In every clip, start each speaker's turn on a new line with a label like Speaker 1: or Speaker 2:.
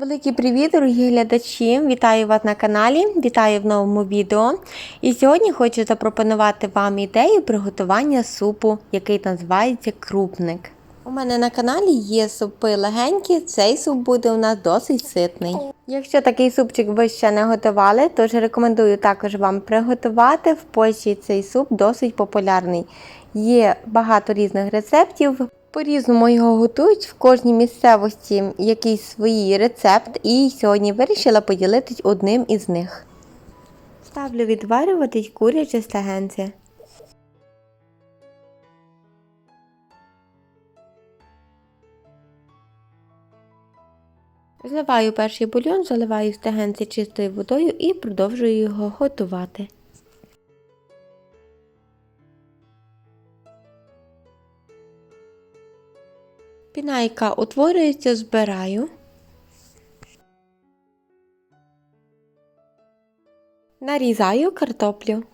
Speaker 1: Великий привіт, дорогі глядачі! Вітаю вас на каналі, вітаю в новому відео. І сьогодні хочу запропонувати вам ідею приготування супу, який називається крупник. У мене на каналі є супи легенькі, цей суп буде у нас досить ситний. Якщо такий супчик ви ще не готували, то ж рекомендую також вам приготувати. В Польщі цей суп досить популярний. Є багато різних рецептів. По-різному його готують в кожній місцевості якийсь свій рецепт, і сьогодні вирішила поділитись одним із них. Ставлю відварюватись куряче стегенце. Зливаю перший бульйон, заливаю стегенце чистою водою і продовжую його готувати. Піна, яка утворюється, збираю. Нарізаю картоплю.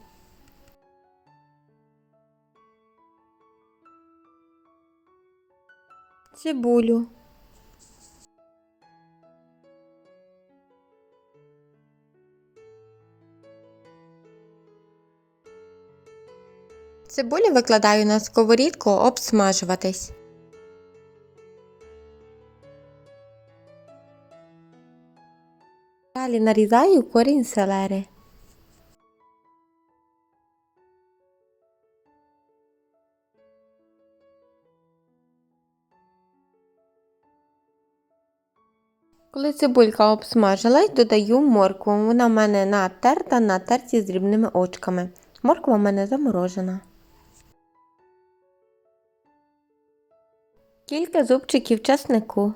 Speaker 1: Цибулю. Цибулю викладаю на сковорідку обсмажуватись. Далі нарізаю корінь селери. Коли цибулька обсмажилась, додаю моркву. Вона в мене натерта на терці з дрібними очками. Морква в мене заморожена. Кілька зубчиків часнику.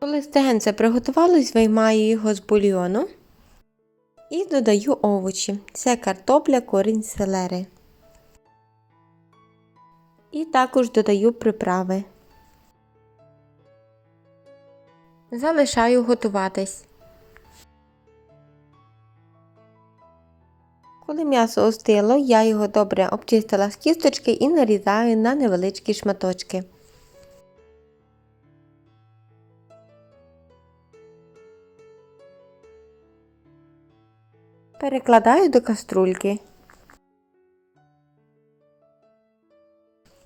Speaker 1: Коли стегенце приготувалось, виймаю його з бульйону і додаю овочі. Це картопля, корінь селери. І також додаю приправи. Залишаю готуватись. Коли м'ясо остило, я його добре обчистила з кісточки і нарізаю на невеличкі шматочки. Перекладаю до каструльки.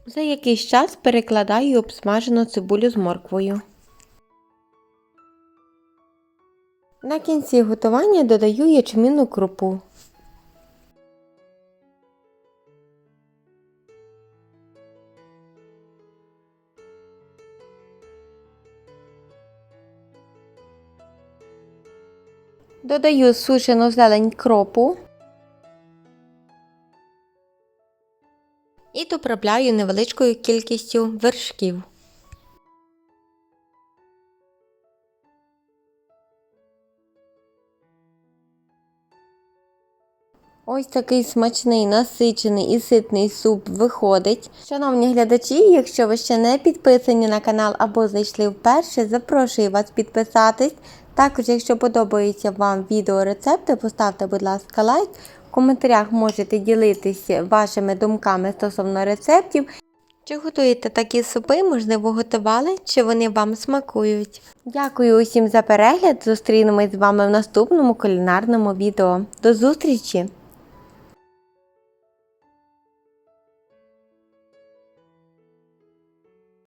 Speaker 1: За якийсь час перекладаю обсмажену цибулю з морквою. На кінці готування додаю ячмінну крупу. Додаю сушену зелень кропу і доправляю невеличкою кількістю вершків. Ось такий смачний, насичений і ситний суп виходить. Шановні глядачі, якщо ви ще не підписані на канал або зайшли вперше, запрошую вас підписатись. Також, якщо подобаються вам відеорецепти, поставте, будь ласка, лайк. В коментарях можете ділитися вашими думками стосовно рецептів. Чи готуєте такі супи, можливо, готували, чи вони вам смакують. Дякую усім за перегляд. Зустрінемось з вами в наступному кулінарному відео. До зустрічі!